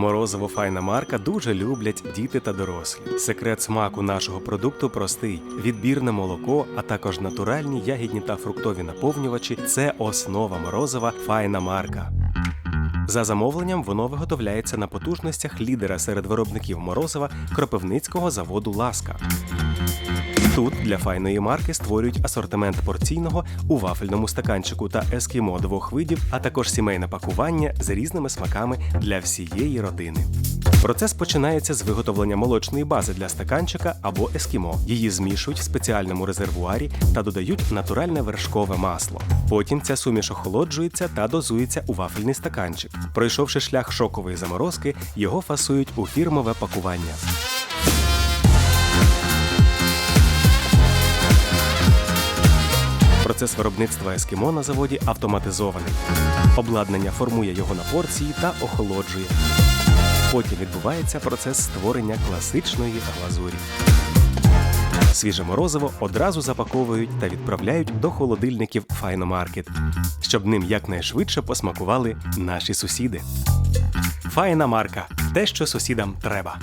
Морозиво файна марка дуже люблять діти та дорослі. Секрет смаку нашого продукту простий: відбірне молоко, а також натуральні ягідні та фруктові наповнювачі це основа морозива файна марка. За замовленням воно виготовляється на потужностях лідера серед виробників морозива Кропивницького заводу Ласка. Тут для файної марки створюють асортимент порційного у вафельному стаканчику та ескімо двох видів, а також сімейне пакування з різними смаками для всієї родини. Процес починається з виготовлення молочної бази для стаканчика або ескімо. Її змішують в спеціальному резервуарі та додають натуральне вершкове масло. Потім ця суміш охолоджується та дозується у вафельний стаканчик. Пройшовши шлях шокової заморозки, його фасують у фірмове пакування. Процес виробництва ескімо на заводі автоматизований. Обладнання формує його на порції та охолоджує. Потім відбувається процес створення класичної глазурі. Свіже морозиво одразу запаковують та відправляють до холодильників Файномаркет, щоб ним якнайшвидше посмакували наші сусіди. Файна марка те, що сусідам треба.